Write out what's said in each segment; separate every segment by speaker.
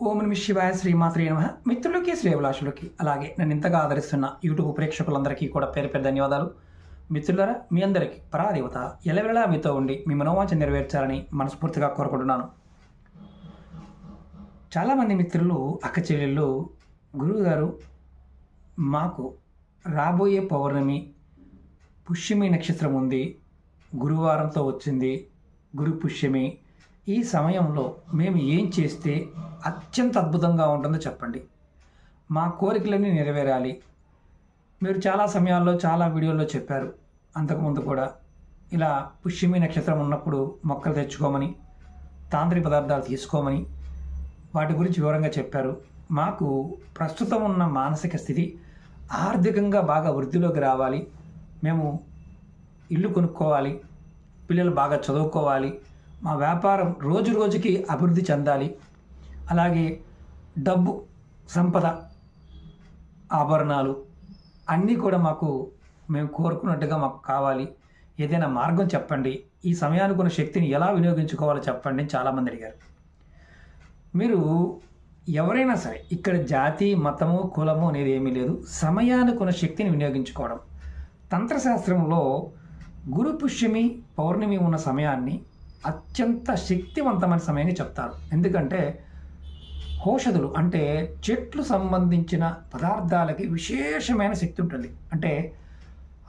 Speaker 1: ఓం Nami శివాయ శ్రీమాత్రే నమ. మిత్రులకి శ్రేభిలాషులకి అలాగే నన్ను ఇంతగా ఆదరిస్తున్న యూట్యూబ్ ప్రేక్షకులందరికీ కూడా పేరు పేరు ధన్యవాదాలు. మిత్రులరా మీ అందరికీ పరాదేవత ఎలవెలా మీతో ఉండి మీ మనోవాంఛ నెరవేర్చాలని మనస్ఫూర్తిగా కోరుకుంటున్నాను. చాలామంది మిత్రులు అక్క చెల్లెళ్ళు గురువుగారు మాకు రాబోయే పౌర్ణమి పుష్యమి నక్షత్రం ఉంది గురువారంతో వచ్చింది గురు పుష్యమి ఈ సమయంలో మేము ఏం చేస్తే అత్యంత అద్భుతంగా ఉంటుందో చెప్పండి. మా కోరికలన్నీ నెరవేరాలి. మీరు చాలా సమయాల్లో చాలా వీడియోల్లో చెప్పారు. అంతకుముందు కూడా ఇలా పుష్యమి నక్షత్రం ఉన్నప్పుడు మొక్కలు తెచ్చుకోమని తాంత్రిక పదార్థాలు తీసుకోమని వాటి గురించి వివరంగా చెప్పారు. మాకు ప్రస్తుతం ఉన్న మానసిక స్థితి ఆర్థికంగా బాగా వృద్ధిలోకి రావాలి. మేము ఇల్లు కొనుక్కోవాలి. పిల్లలు బాగా చదువుకోవాలి. మా వ్యాపారం రోజు రోజుకి అభివృద్ధి చెందాలి. అలాగే డబ్బు సంపద ఆభరణాలు అన్నీ కూడా మాకు మేము కోరుకున్నట్టుగా మాకు కావాలి. ఏదైనా మార్గం చెప్పండి. ఈ సమయానికి ఉన్న శక్తిని ఎలా వినియోగించుకోవాలో చెప్పండి చాలామంది అడిగారు. మీరు ఎవరైనా సరే ఇక్కడ జాతి మతము కులము అనేది ఏమీ లేదు. సమయానికి ఉన్న శక్తిని వినియోగించుకోవడం. తంత్రశాస్త్రంలో గురు పుష్యమి పౌర్ణమి ఉన్న సమయాన్ని అత్యంత శక్తివంతమైన సమయంగా చెప్తారు. ఎందుకంటే ఔషధులు అంటే చెట్లు సంబంధించిన పదార్థాలకి విశేషమైన శక్తి ఉంటుంది. అంటే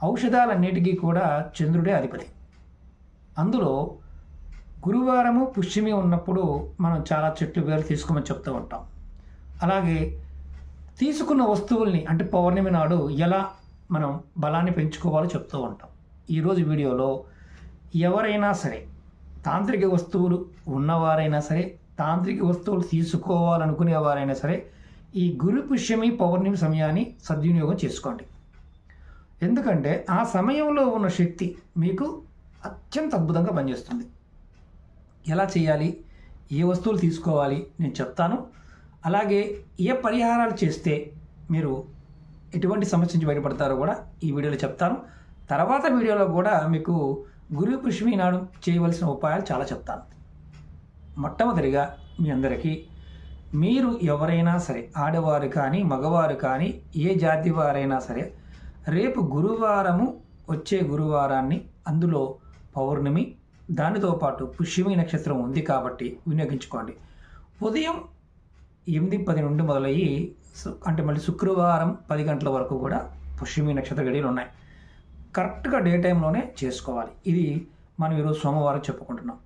Speaker 1: ఔషధాలన్నిటికీ కూడా చంద్రుడే అధిపతి. అందులో గురువారము పుష్యమి ఉన్నప్పుడు మనం చాలా చెట్లు వేరు తీసుకోమని చెప్తూ ఉంటాం. అలాగే తీసుకున్న వస్తువుల్ని అంటే పౌర్ణమి నాడు ఎలా మనం బలాన్ని పెంచుకోవాలో చెప్తూ ఉంటాం. ఈరోజు వీడియోలో ఎవరైనా సరే తాంత్రిక వస్తువులు ఉన్నవారైనా సరే తాంత్రిక వస్తువులు తీసుకోవాలనుకునేవారైనా సరే ఈ గురు పుష్యమి పౌర్ణమి సమయాన్ని సద్వినియోగం చేసుకోండి. ఎందుకంటే ఆ సమయంలో ఉన్న శక్తి మీకు అత్యంత అద్భుతంగా పనిచేస్తుంది. ఎలా చేయాలి? ఏ వస్తువులు తీసుకోవాలి? నేను చెప్తాను. అలాగే ఏ పరిహారాలు చేస్తే మీరు ఎటువంటి సమస్య నుంచి బయటపడతారో కూడా ఈ వీడియోలో చెప్తాను. తర్వాత వీడియోలో కూడా మీకు గురు పుష్మి నాడు చేయవలసిన ఉపాయాలు చాలా చెప్తాను. మొట్టమొదటిగా మీ అందరికీ మీరు ఎవరైనా సరే ఆడవారు కానీ మగవారు కానీ ఏ జాతి వారైనా సరే రేపు గురువారము వచ్చే గురువారాన్ని అందులో పౌర్ణమి దానితో పాటు పుష్యమి నక్షత్రం ఉంది కాబట్టి వినియోగించుకోండి. ఉదయం ఎనిమిది పది నుండి మొదలయ్యి సు- అంటే మళ్ళీ శుక్రవారం పది గంటల వరకు కూడా పుష్యమి నక్షత్ర గడియలు ఉన్నాయి. కరెక్ట్గా డే టైంలోనే చేసుకోవాలి. ఇది మనం ఈరోజు సోమవారం చెప్పుకుంటున్నాం.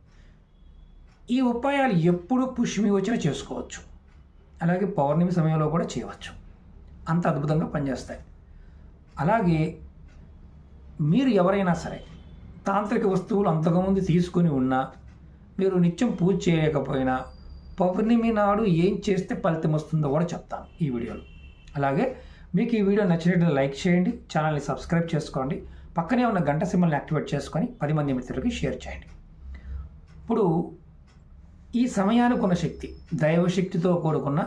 Speaker 1: ఈ ఉపాయాలు ఎప్పుడు పుష్మి వచ్చినా చేసుకోవచ్చు. అలాగే పౌర్ణమి సమయంలో కూడా చేయవచ్చు. అంత అద్భుతంగా పనిచేస్తాయి. అలాగే మీరు ఎవరైనా సరే తాంత్రిక వస్తువులు అంతకుముందు తీసుకొని ఉన్నా మీరు నిత్యం పూజ చేయలేకపోయినా పౌర్ణమి నాడు ఏం చేస్తే ఫలితం వస్తుందో కూడా చెప్తాను ఈ వీడియోలో. అలాగే మీకు ఈ వీడియో నచ్చినట్లయితే లైక్ చేయండి ఛానల్ని సబ్స్క్రైబ్ చేసుకోండి. పక్కనే ఉన్న గంట సింబల్ని యాక్టివేట్ చేసుకొని పది మంది మిత్రులకి షేర్ చేయండి. ఇప్పుడు ఈ సమయానుకున్న శక్తి దైవశక్తితో కూడుకున్న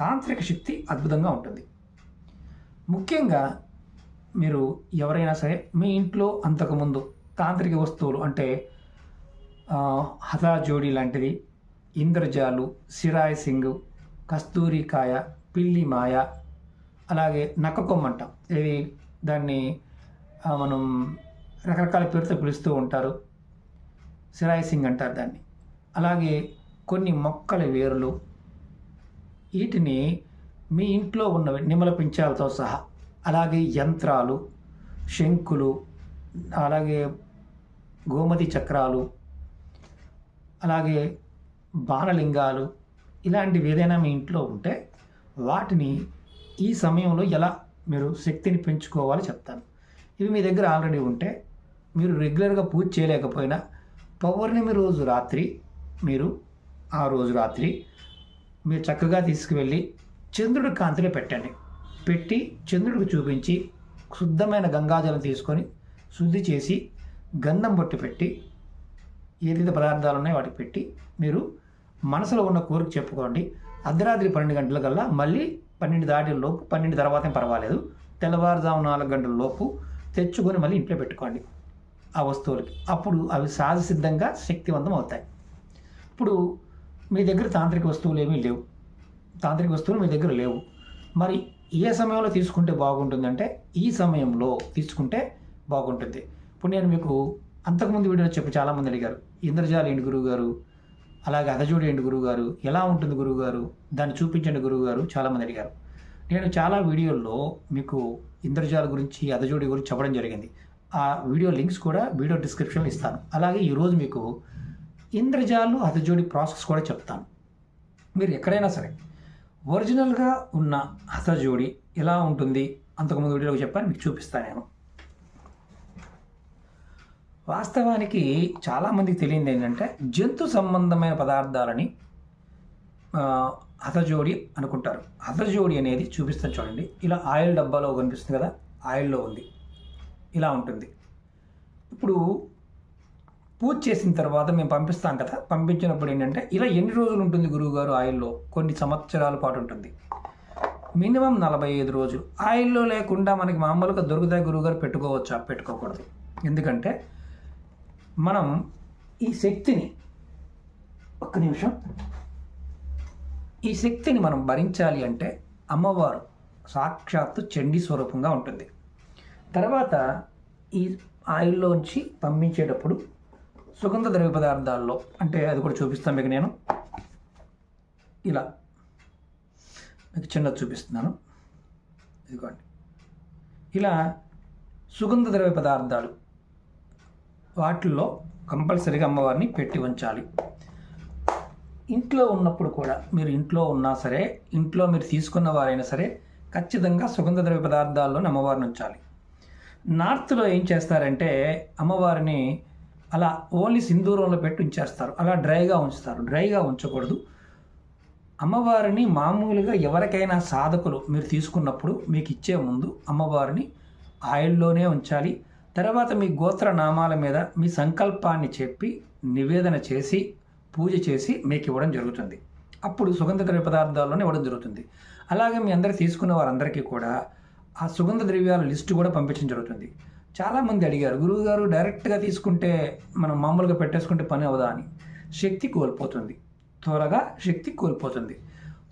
Speaker 1: తాంత్రిక శక్తి అద్భుతంగా ఉంటుంది. ముఖ్యంగా మీరు ఎవరైనా సరే మీ ఇంట్లో అంతకుముందు తాంత్రిక వస్తువులు అంటే హతాజోడి లాంటిది ఇంద్రజాలు సిరాయ్ సింగ్ కస్తూరికాయ పిల్లి మాయ అలాగే నక్కకొమ్మ అంటాం ఇది దాన్ని మనం రకరకాల పేరుతో పిలుస్తూ ఉంటారు. సిరాయ్ సింగ్ అంటారు దాన్ని. అలాగే కొన్ని మొక్కల వేర్లు వీటిని మీ ఇంట్లో ఉన్న నిమ్మల పించాలతో సహా అలాగే యంత్రాలు శంకులు అలాగే గోమతి చక్రాలు అలాగే బాణలింగాలు ఇలాంటివి ఏదైనా మీ ఇంట్లో ఉంటే వాటిని ఈ సమయంలో ఎలా మీరు శక్తిని పెంచుకోవాలో చెప్తాను. ఇవి మీ దగ్గర ఆల్రెడీ ఉంటే మీరు రెగ్యులర్గా పూజ చేయలేకపోయినా పౌర్ణమి రోజు రాత్రి మీరు ఆ రోజు రాత్రి మీరు చక్కగా తీసుకువెళ్ళి చంద్రుడి కాంతిలో పెట్టండి. పెట్టి చంద్రుడికి చూపించి శుద్ధమైన గంగాజలం తీసుకొని శుద్ధి చేసి గంధం బొట్టు పెట్టి ఏదైతే పదార్థాలు ఉన్నాయో వాటికి పెట్టి మీరు మనసులో ఉన్న కోరిక చెప్పుకోండి. అర్ధరాత్రి పన్నెండు గంటల కల్లా మళ్ళీ పన్నెండు దాటి లోపు పన్నెండు తర్వాత పర్వాలేదు. తెల్లవారుజాము నాలుగు గంటల లోపు తెచ్చుకొని మళ్ళీ ఇంట్లో పెట్టుకోండి ఆ వస్తువులకి. అప్పుడు అవి సహజ సిద్ధంగా శక్తివంతం అవుతాయి. ఇప్పుడు మీ దగ్గర తాంత్రిక వస్తువులు ఏమీ లేవు. తాంత్రిక వస్తువులు మీ దగ్గర లేవు. మరి ఏ సమయంలో తీసుకుంటే బాగుంటుందంటే ఈ సమయంలో తీసుకుంటే బాగుంటుంది. ఇప్పుడు నేను మీకు అంతకుముందు వీడియోలో చెప్పి చాలామంది అడిగారు ఇంద్రజాల ఏంటి గురువు గారు అలాగే అదజోడి ఏంటి గురువు గారు ఎలా ఉంటుంది గురువు గారు దాన్ని చూపించండి గురువు గారు చాలామంది అడిగారు. నేను చాలా వీడియోల్లో మీకు ఇంద్రజాల గురించి అదజోడి గురించి చెప్పడం జరిగింది. ఆ వీడియో లింక్స్ కూడా వీడియో డిస్క్రిప్షన్లో ఇస్తాను. అలాగే ఈరోజు మీకు ఇంద్రజాలు హతజోడి ప్రాసెస్ కూడా చెప్తాను. మీరు ఎక్కడైనా సరే ఒరిజినల్గా ఉన్న హతజోడి ఎలా ఉంటుంది అంతకుముందు వీడియోలో చెప్పాను మీకు చూపిస్తాను నేను. వాస్తవానికి చాలామందికి తెలియంది ఏంటంటే జంతు సంబంధమైన పదార్థాలని హతజోడి అనుకుంటారు. హతజోడి అనేది చూపిస్తాను చూడండి. ఇలా ఆయిల్ డబ్బాలో కనిపిస్తుంది కదా ఆయిల్లో ఉంది. ఇలా ఉంటుంది. ఇప్పుడు పూజ చేసిన తర్వాత మేము పంపిస్తాం కదా పంపించినప్పుడు ఏంటంటే ఇలా ఎన్ని రోజులు ఉంటుంది గురువుగారు ఆయిల్లో? కొన్ని సంవత్సరాల పాటు ఉంటుంది. మినిమం నలభై ఐదు రోజులు. ఆయిల్లో లేకుండా మనకి మామూలుగా దొరుకుతాయి గురువుగారు పెట్టుకోవచ్చా? పెట్టుకోకూడదు. ఎందుకంటే మనం ఈ శక్తిని ఒక్క నిమిషం ఈ శక్తిని మనం భరించాలి అంటే అమ్మవారు సాక్షాత్తు చండీ స్వరూపంగా ఉంటుంది. తర్వాత ఈ ఆయిల్లోంచి పంపించేటప్పుడు సుగంధ ద్రవ్య పదార్థాల్లో అంటే అది కూడా చూపిస్తాను మీకు నేను. ఇలా. మీకు చిన్నది చూపిస్తున్నాను. ఇదిగోండి. ఇలా సుగంధ ద్రవ్య పదార్థాలు వాటిల్లో కంపల్సరీగా అమ్మవారిని పెట్టి ఉంచాలి. ఇంట్లో ఉన్నప్పుడు కూడా మీరు ఇంట్లో ఉన్నా సరే ఇంట్లో మీరు తీసుకున్న వారైనా సరే ఖచ్చితంగా సుగంధ ద్రవ్య పదార్థాల్లో అమ్మవారిని ఉంచాలి. నార్త్లో ఏం చేస్తారంటే అమ్మవారిని అలా ఓన్లీ సింధూరంలో పెట్టి ఉంచేస్తారు. అలా డ్రైగా ఉంచుతారు. డ్రైగా ఉంచకూడదు. అమ్మవారిని మామూలుగా ఎవరికైనా సాధకులు మీరు తీసుకున్నప్పుడు మీకు ఇచ్చే ముందు అమ్మవారిని ఆయిల్లోనే ఉంచాలి. తర్వాత మీ గోత్ర నామాల మీద మీ సంకల్పాన్ని చెప్పి నివేదన చేసి పూజ చేసి మీకు ఇవ్వడం జరుగుతుంది. అప్పుడు సుగంధ ద్రవ్య పదార్థాల్లోనే ఇవ్వడం జరుగుతుంది. అలాగే మీ అందరు తీసుకున్న వారందరికీ కూడా ఆ సుగంధ ద్రవ్యాల లిస్టు కూడా పంపించడం జరుగుతుంది. చాలామంది అడిగారు గురువు గారు డైరెక్ట్గా తీసుకుంటే మనం మామూలుగా పెట్టేసుకుంటే పని అవదా అని. శక్తి కోల్పోతుంది. త్వరగా శక్తి కోల్పోతుంది.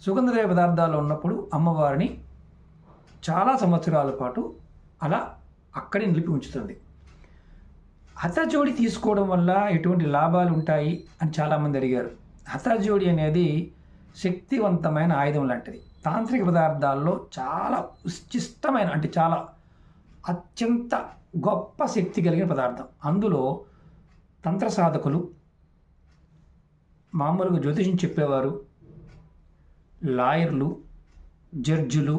Speaker 1: సుగంధ ద్రవ్య పదార్థాలు ఉన్నప్పుడు అమ్మవారిని చాలా సంవత్సరాల పాటు అలా అక్కడే నిలిపి ఉంచుతుంది. హతజోడి తీసుకోవడం వల్ల ఎటువంటి లాభాలు ఉంటాయి అని చాలామంది అడిగారు. హతజోడి అనేది శక్తివంతమైన ఆయుధం లాంటిది. తాంత్రిక పదార్థాల్లో చాలా ఉచిష్టమైన అంటే చాలా అత్యంత గొప్ప శక్తి కలిగిన పదార్థం. అందులో తంత్ర సాధకులు మామూలుగా జ్యోతిషం చెప్పేవారు లాయర్లు జడ్జులు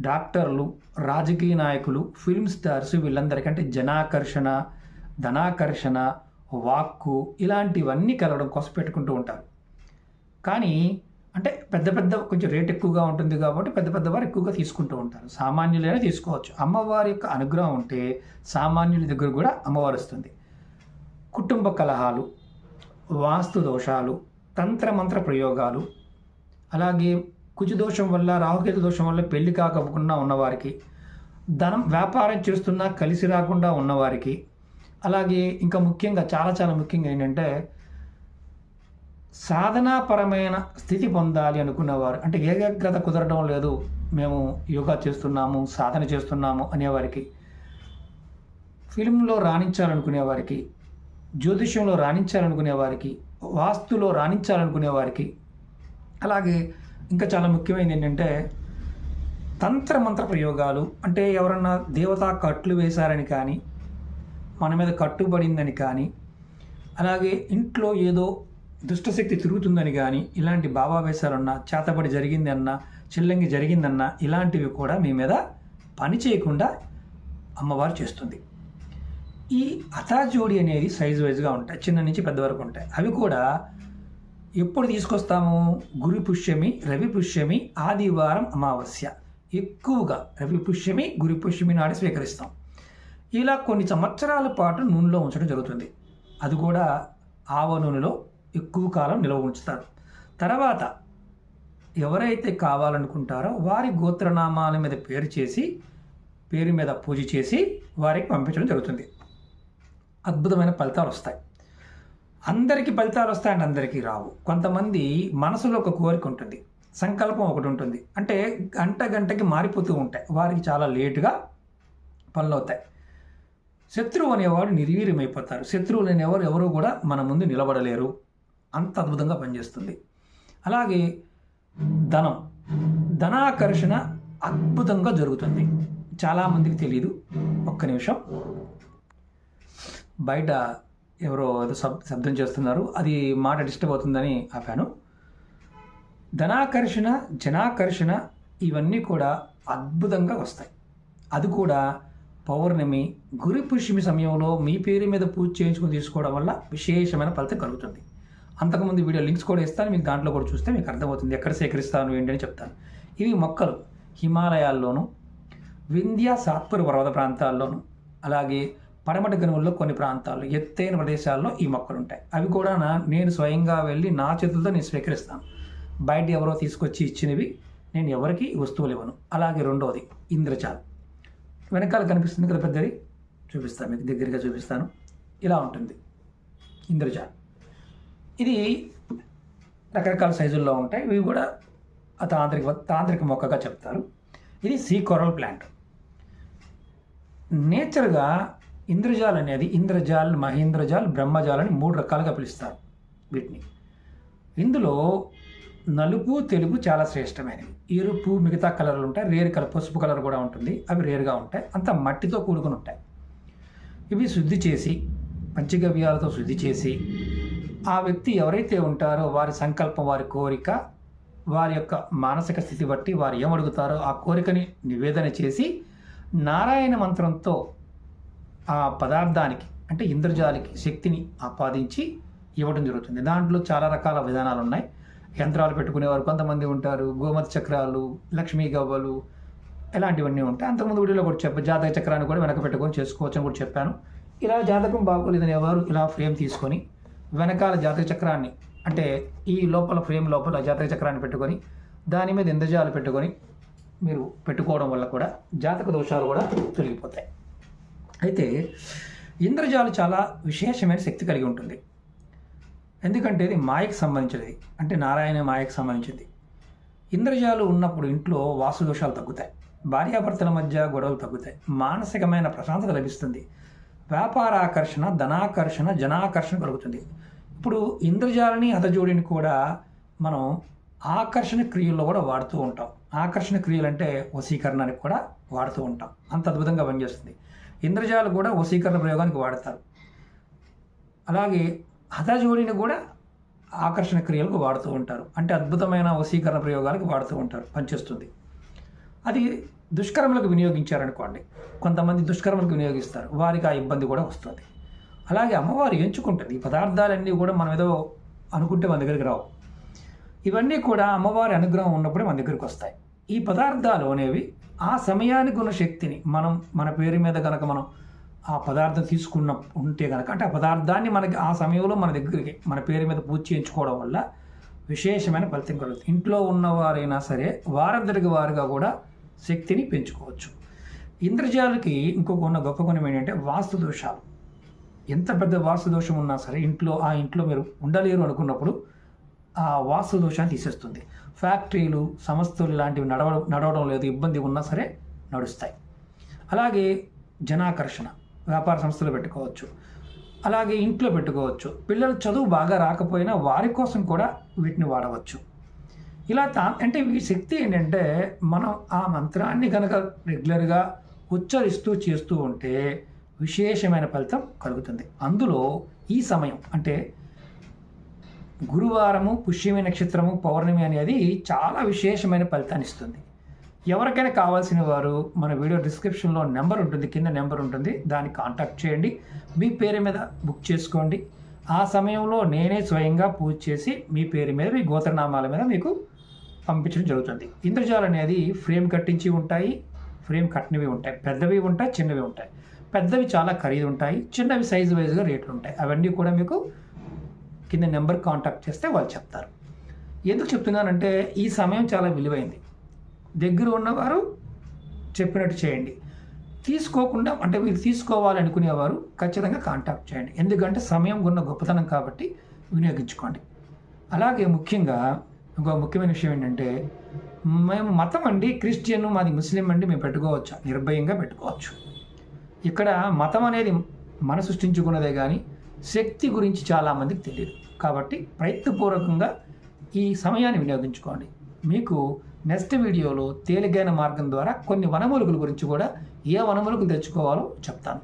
Speaker 1: డాక్టర్లు రాజకీయ నాయకులు ఫిల్మ్ స్టార్స్ వీళ్ళందరికంటే జనాకర్షణ ధనాకర్షణ వాక్కు ఇలాంటివన్నీ కలవడం కోసం పెట్టుకుంటూ ఉంటారు. కానీ అంటే పెద్ద పెద్ద కొంచెం రేట్ ఎక్కువగా ఉంటుంది కాబట్టి పెద్ద పెద్ద వారు ఎక్కువగా తీసుకుంటూ ఉంటారు. సామాన్యులైనా తీసుకోవచ్చు. అమ్మవారి యొక్క అనుగ్రహం ఉంటే సామాన్యుల దగ్గర కూడా అమ్మవారు వస్తుంది. కుటుంబ కలహాలు వాస్తు దోషాలు తంత్రమంత్ర ప్రయోగాలు అలాగే కుజు దోషం వల్ల రాహుకేతు దోషం వల్ల పెళ్ళి కాకుండా ఉన్నవారికి ధనం వ్యాపారం చేస్తున్నా కలిసి రాకుండా ఉన్నవారికి అలాగే ఇంకా ముఖ్యంగా చాలా చాలా ముఖ్యంగా ఏంటంటే సాధనాపరమైన స్థితి పొందాలి అనుకున్నవారు అంటే ఏకాగ్రత కుదరడం లేదు మేము యోగా చేస్తున్నాము సాధన చేస్తున్నాము అనేవారికి ఫిల్మ్లో రాణించాలనుకునే వారికి జ్యోతిష్యంలో రాణించాలనుకునే వారికి వాస్తులో రాణించాలనుకునే వారికి అలాగే ఇంకా చాలా ముఖ్యమైనది ఏంటంటే తంత్ర మంత్ర ప్రయోగాలు అంటే ఎవరన్నా దేవతా కట్లు వేశారని కానీ మన మీద కట్టుబడిందని కానీ అలాగే ఇంట్లో ఏదో దుష్టశక్తి తిరుగుతుందని కానీ ఇలాంటి భావావేశాలన్నా చేతబడి జరిగింది అన్నా చిల్లంగి జరిగిందన్నా ఇలాంటివి కూడా మీ మీద పని చేయకుండా అమ్మవారు చేస్తుంది. ఈ అతాజోడి అనేది సైజు వైజ్గా ఉంటాయి చిన్న నుంచి పెద్ద వరకు ఉంటాయి. అవి కూడా ఎప్పుడు తీసుకొస్తాము? గురు పుష్యమి రవి పుష్యమి ఆదివారం అమావాస్య. ఎక్కువగా రవి పుష్యమి గురు పుష్యమి నాడు స్వీకరిస్తాం. ఇలా కొన్ని సంవత్సరాల పాటు నూనెలో ఉంచడం జరుగుతుంది. అది కూడా ఆవ నూనెలో ఎక్కువ కాలం నిల్వ ఉంచుతారు. తర్వాత ఎవరైతే కావాలనుకుంటారో వారి గోత్రనామాల మీద పేరు చేసి పేరు మీద పూజ చేసి వారికి పంపించడం జరుగుతుంది. అద్భుతమైన ఫలితాలు వస్తాయి. అందరికీ ఫలితాలు వస్తాయని అందరికీ రావు. కొంతమంది మనసులో ఒక కోరిక ఉంటుంది. సంకల్పం ఒకటి ఉంటుంది. అంటే గంట గంటకి మారిపోతూ ఉంటాయి. వారికి చాలా లేటుగా పనులు అవుతాయి శత్రువు అనేవాడు నిర్వీర్యమైపోతారు. శత్రువులు అనేవారు ఎవరు కూడా మన ముందు నిలబడలేరు. అంత అద్భుతంగా పనిచేస్తుంది. అలాగే ధనం. ధనాకర్షణ అద్భుతంగా జరుగుతుంది. చాలామందికి తెలియదు ఒక్క నిమిషం. బయట ఎవరో ఏదో శబ్ శబ్దం చేస్తున్నారు. అది మాట డిస్టర్బ్ అవుతుందని ఆపాను. ధనాకర్షణ జనాకర్షణ ఇవన్నీ కూడా అద్భుతంగా వస్తాయి. అది కూడా పౌర్ణమి గురి పుష్యమి సమయంలో మీ పేరు మీద పూజ చేయించుకుని తీసుకోవడం వల్ల విశేషమైన ఫలితం కలుగుతుంది. అంతకుముందు వీడియో లింక్స్ కూడా ఇస్తాను మీకు దాంట్లో కూడా చూస్తే మీకు అర్థమవుతుంది ఎక్కడ సేకరిస్తాను ఏంటి అని చెప్తాను. ఇవి మొక్కలు హిమాలయాల్లోనూ వింధ్య సాత్పూర్ పర్వత ప్రాంతాల్లోనూ అలాగే పడమటి గనువుల్లో కొన్ని ప్రాంతాల్లో ఎత్తైన ప్రదేశాల్లో ఈ మొక్కలు ఉంటాయి అవి కూడా నా- నేను స్వయంగా వెళ్ళి నా చేతులతో నేను స్వీకరిస్తాను. బయట ఎవరో తీసుకొచ్చి ఇచ్చినవి నేను ఎవరికి ఈ వస్తువులు ఇవ్వను. అలాగే రెండవది ఇంద్రజాల్. వెనకాల కనిపిస్తుంది కదా పెద్దది? చూపిస్తాను మీకు దగ్గరగా చూపిస్తాను. ఇలా ఉంటుంది. ఇంద్రజాల్ ఇది రకరకాల సైజుల్లో ఉంటాయి. ఇవి కూడా ఆ తాంత్రిక తాంత్రిక మొక్కగా చెప్తారు. ఇది సీ కొరల్ ప్లాంట్. నేచర్గా ఇంద్రజాల్ అనేది ఇంద్రజాల్ మహేంద్రజాల్ బ్రహ్మజాల్ అని మూడు రకాలుగా పిలుస్తారు వీటిని. ఇందులో నలుపు తెలుపు చాలా శ్రేష్టమైనవి. ఎరుపు మిగతా కలర్లు ఉంటాయి. రేర్ కలర్ పసుపు కలర్ కూడా ఉంటుంది. అవి రేరుగా ఉంటాయి. అంత మట్టితో కూడుకుని ఉంటాయి. ఇవి శుద్ధి చేసి పంచగవ్యాలతో శుద్ధి చేసి ఆ వ్యక్తి ఎవరైతే ఉంటారో వారి సంకల్పం వారి కోరిక వారి యొక్క మానసిక స్థితి బట్టి వారు ఏమడుగుతారో ఆ కోరికని నివేదన చేసి నారాయణ మంత్రంతో ఆ పదార్థానికి అంటే ఇంద్రజాలికి శక్తిని ఆపాదించి ఇవ్వడం జరుగుతుంది. దాంట్లో చాలా రకాల విధానాలు ఉన్నాయి. యంత్రాలు పెట్టుకునేవారు. కొంతమంది ఉంటారు. గోమతి చక్రాలు లక్ష్మీ గవ్వలు ఇలాంటివన్నీ ఉంటాయి. అంతకుముందు వీడియోలో కూడా చెప్పాను జాతక చక్రాన్ని కూడా వెనక పెట్టుకొని చేసుకోవచ్చు అని కూడా చెప్పాను. ఇలా జాతకం బాగోలేదని ఎవరు ఇలా ఫ్రేమ్ తీసుకొని వెనకాల జాతక చక్రాన్ని అంటే ఈ లోపల ఫ్రేమ్ లోపల జాతక చక్రాన్ని పెట్టుకొని దాని మీద ఇంద్రజాలు పెట్టుకొని మీరు పెట్టుకోవడం వల్ల కూడా జాతక దోషాలు కూడా తొలగిపోతాయి. అయితే ఇంద్రజాలు చాలా విశేషమైన శక్తి కలిగి ఉంటుంది. ఎందుకంటే ఇది మాయకు సంబంధించినది. అంటే నారాయణ మాయకు సంబంధించింది. ఇంద్రజాలు ఉన్నప్పుడు ఇంట్లో వాసుదోషాలు తగ్గుతాయి. భార్యాభర్తల మధ్య గొడవలు తగ్గుతాయి. మానసికమైన ప్రశాంతత లభిస్తుంది. వ్యాపార ఆకర్షణ ధనాకర్షణ జనాకర్షణ కలుగుతుంది. ఇప్పుడు ఇంద్రజాలని హతజోడిని కూడా మనం ఆకర్షణ క్రియల్లో కూడా వాడుతూ ఉంటాం. ఆకర్షణ క్రియలు అంటే వశీకరణానికి కూడా వాడుతూ ఉంటాం. అంత అద్భుతంగా పనిచేస్తుంది. ఇంద్రజాలు కూడా వశీకరణ ప్రయోగానికి వాడతారు. అలాగే హతజోడిని కూడా ఆకర్షణ క్రియలకు వాడుతూ ఉంటారు. అంటే అద్భుతమైన వశీకరణ ప్రయోగాలకు వాడుతూ ఉంటారు పనిచేస్తుంది. అది దుష్కర్మలకు వినియోగించారనుకోండి కొంతమంది దుష్కర్మలకు వినియోగిస్తారు వారికి ఆ ఇబ్బంది కూడా వస్తుంది. అలాగే అమ్మవారు ఎంచుకుంటుంది ఈ పదార్థాలన్నీ కూడా మనం ఏదో అనుకుంటే మన దగ్గరికి రావు. ఇవన్నీ కూడా అమ్మవారి అనుగ్రహం ఉన్నప్పుడే మన దగ్గరికి వస్తాయి. ఈ పదార్థాలు అనేవి ఆ సమయానికి ఉన్న శక్తిని మనం మన పేరు మీద కనుక మనం ఆ పదార్థం తీసుకున్న ఉంటే కనుక అంటే ఆ పదార్థాన్ని మనకి ఆ సమయంలో మన దగ్గరికి మన పేరు మీద పూజ చేయించుకోవడం వల్ల విశేషమైన ఫలితం కలుగుతుంది. ఇంట్లో ఉన్నవారైనా సరే వారందరికి వారుగా కూడా శక్తిని పెంచుకోవచ్చు. ఇంద్రజాలకి ఇంకొక ఉన్న గొప్ప గుణం ఏంటంటే వాస్తు దోషాలు. ఎంత పెద్ద వాస్తు దోషం ఉన్నా సరే ఇంట్లో ఆ ఇంట్లో మీరు ఉండలేరు అనుకున్నప్పుడు ఆ వాస్తు దోషాన్ని తీసేస్తుంది. ఫ్యాక్టరీలు సంస్థలు లాంటివి నడవడం నడవడం లేదు ఇబ్బంది ఉన్నా సరే నడుస్తాయి. అలాగే జనాకర్షణ. వ్యాపార సంస్థలు పెట్టుకోవచ్చు. అలాగే ఇంట్లో పెట్టుకోవచ్చు. పిల్లలు చదువు బాగా రాకపోయినా వారి కోసం కూడా వీటిని వాడవచ్చు. ఇలా తా అంటే ఈ శక్తి ఏంటంటే మనం ఆ మంత్రాన్ని కనుక రెగ్యులర్గా ఉచ్చరిస్తూ చేస్తూ ఉంటే విశేషమైన ఫలితం కలుగుతుంది. అందులో ఈ సమయం అంటే గురువారము పుష్యమి నక్షత్రము పౌర్ణమి అనేది చాలా విశేషమైన ఫలితాన్ని ఇస్తుంది. ఎవరికైనా కావాల్సిన వారు మన వీడియో డిస్క్రిప్షన్లో నెంబర్ ఉంటుంది కింద నెంబర్ ఉంటుంది దాన్ని కాంటాక్ట్ చేయండి. మీ పేరు మీద బుక్ చేసుకోండి. ఆ సమయంలో నేనే స్వయంగా పూజ చేసి మీ పేరు మీద మీ గోత్రనామాల మీద మీకు పంపించడం జరుగుతుంది. ఇంద్రజాలు అనేది ఫ్రేమ్ కట్టించి ఉంటాయి ఫ్రేమ్ కట్టినవి ఉంటాయి. పెద్దవి ఉంటాయి చిన్నవి ఉంటాయి. పెద్దవి చాలా ఖరీదు ఉంటాయి చిన్నవి సైజు వైజ్గా రేట్లు ఉంటాయి. అవన్నీ కూడా మీకు కింద నెంబర్ కాంటాక్ట్ చేస్తే వాళ్ళు చెప్తారు. ఎందుకు చెప్తున్నానంటే ఈ సమయం చాలా విలువైంది. దగ్గర ఉన్నవారు చెప్పినట్టు చేయండి. తీసుకోకుండా అంటే మీరు తీసుకోవాలనుకునేవారు ఖచ్చితంగా కాంటాక్ట్ చేయండి. ఎందుకంటే సమయం ఉన్న గొప్పతనం కాబట్టి వినియోగించుకోండి. అలాగే ముఖ్యంగా ఇంకో ముఖ్యమైన విషయం ఏంటంటే మేము మతం అండి క్రిస్టియన్ మాది ముస్లిం అండి మేము పెట్టుకోవచ్చు? నిర్భయంగా పెట్టుకోవచ్చు. ఇక్కడ మతం అనేది మన సృష్టించుకున్నదే కానీ శక్తి గురించి చాలామందికి తెలియదు కాబట్టి ప్రయత్నపూర్వకంగా ఈ సమయాన్ని వినియోగించుకోండి. మీకు నెక్స్ట్ వీడియోలో తేలికైన మార్గం ద్వారా కొన్ని వనమూలికల గురించి కూడా ఏ వనమూలికలు తెచ్చుకోవాలో చెప్తాను.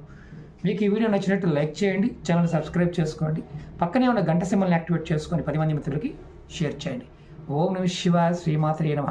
Speaker 1: మీకు ఈ వీడియో నచ్చినట్టు లైక్ చేయండి ఛానల్ సబ్స్క్రైబ్ చేసుకోండి పక్కనే ఉన్న గంట సింబల్ని యాక్టివేట్ చేసుకొని పది మంది మిత్రులకి షేర్ చేయండి. ఓం నమ శివ శ్రీమాత్రే నమ.